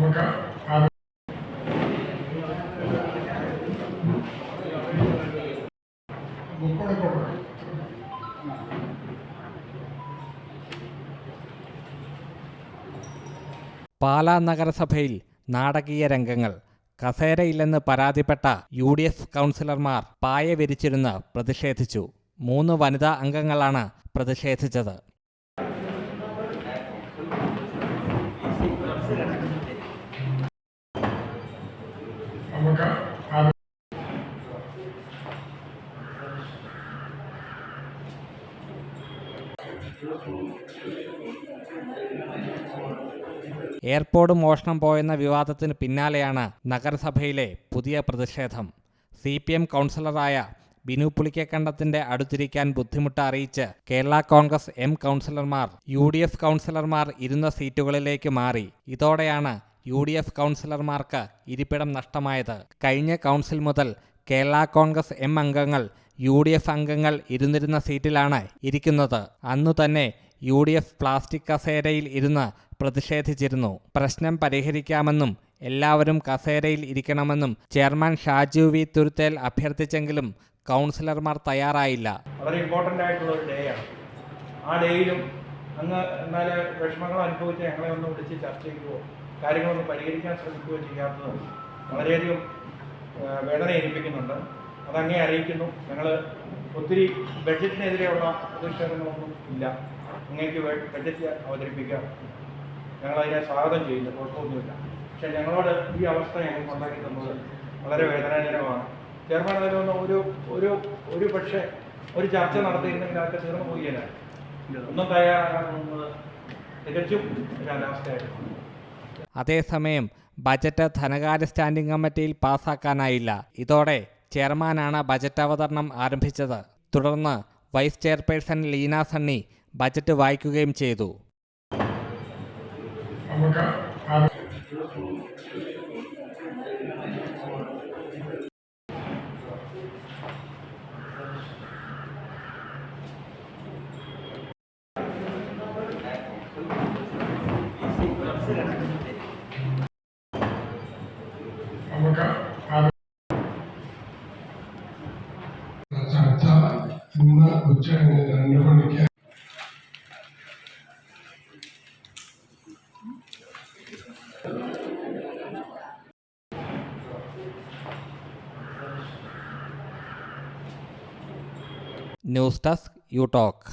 നമുക്ക് പാലാ നഗരസഭയിൽ നാടകീയ രംഗങ്ങൾ. കസേരയില്ലെന്ന് പരാതിപ്പെട്ട യു ഡി എഫ് കൗൺസിലർമാർ പായ വിരിച്ചിരുന്ന് പ്രതിഷേധിച്ചു. മൂന്ന് വനിതാ അംഗങ്ങളാണ് പ്രതിഷേധിച്ചത്. നമുക്ക് എയർപോർട്ട് മോഷണം പോയെന്ന വിവാദത്തിന് പിന്നാലെയാണ് നഗരസഭയിലെ പുതിയ പ്രതിഷേധം. സി പി എം കൗൺസിലറായ ബിനു പുളിക്കക്കണ്ടത്തിന്റെ അടുത്തിരിക്കാൻ ബുദ്ധിമുട്ട് അറിയിച്ച് കേരള കോൺഗ്രസ് എം കൗൺസിലർമാർ യു ഡി എഫ് കൗൺസിലർമാർ ഇരുന്ന സീറ്റുകളിലേക്ക് മാറി. ഇതോടെയാണ് യു ഡി എഫ് കൗൺസിലർമാർക്ക് ഇരിപ്പിടം നഷ്ടമായത്. കഴിഞ്ഞ കൗൺസിൽ മുതൽ കേരള കോൺഗ്രസ് എം അംഗങ്ങൾ യു ഡി എഫ് അംഗങ്ങൾ ഇരുന്നിരുന്ന സീറ്റിലാണ് ഇരിക്കുന്നത്. അന്നു തന്നെ യു ഡി എഫ് പ്ലാസ്റ്റിക് കസേരയിൽ ഇരുന്ന് പ്രതിഷേധിച്ചിരുന്നു. പ്രശ്നം പരിഹരിക്കാമെന്നും എല്ലാവരും കസേരയിൽ ഇരിക്കണമെന്നും ചെയർമാൻ ഷാജു വി തുരുത്തേൽ അഭ്യർത്ഥിച്ചെങ്കിലും കൗൺസിലർമാർ തയ്യാറായില്ല. വളരെ ഇമ്പോർട്ടന്റ് ആയിട്ടുള്ള ഒരു ഡേ ആണ്. ആ ഡേയിലും അങ്ങ് എന്നാൽ വിഷമങ്ങൾ അനുഭവിച്ച് ഞങ്ങളെ ഒന്ന് വിളിച്ച് ചർച്ച ചെയ്യുകയോ കാര്യങ്ങളൊന്ന് പരിഹരിക്കാൻ ശ്രമിക്കുകയോ ചെയ്യാത്തത് വളരെയധികം വേദന ഏൽപ്പിക്കുന്നുണ്ട്. അതങ്ങേ അറിയിക്കുന്നു. ഞങ്ങൾ ഒത്തിരി ബഡ്ജറ്റിനെതിരെയുള്ള പ്രതിഷേധങ്ങളൊന്നും ഇല്ല. അങ്ങേക്ക് ബഡ്ജറ്റ് അവതരിപ്പിക്കാം. ഞങ്ങളതിനെ സ്വാഗതം ചെയ്യുന്നു. കുഴപ്പമൊന്നുമില്ല. പക്ഷേ ഞങ്ങളോട് ഈ അവസ്ഥ ഞങ്ങൾക്ക് ഉണ്ടാക്കി തന്നത് വളരെ വേദനാജനകമാണ്. ചെയർമാൻ അതിലൊന്ന് ഒരു ഒരു ഒരു പക്ഷേ ഒരു ചർച്ച നടത്തിയിരുന്നെങ്കിൽ അതൊക്കെ തീർന്നു പോയില്ല ഒന്നും തയ്യാറാകാമെന്നത് തികച്ചും ഒരു അതേസമയം ബജറ്റ് ധനകാര്യ സ്റ്റാൻഡിംഗ് കമ്മിറ്റിയിൽ പാസാക്കാനായില്ല. ഇതോടെ ചെയർമാനാണ് ബജറ്റ് അവതരണം ആരംഭിച്ചത്. തുടർന്ന് vice chairperson Leena Sunny budget വായിക്കുകയും ചെയ്തു. നമുക്ക് അത് നമുക്ക് അത് ചർച്ച ഇന്ന് ഉച്ച രണ്ട് മണിക്ക് ന്യൂസ് ഡെസ്ക് യു ടോക്ക്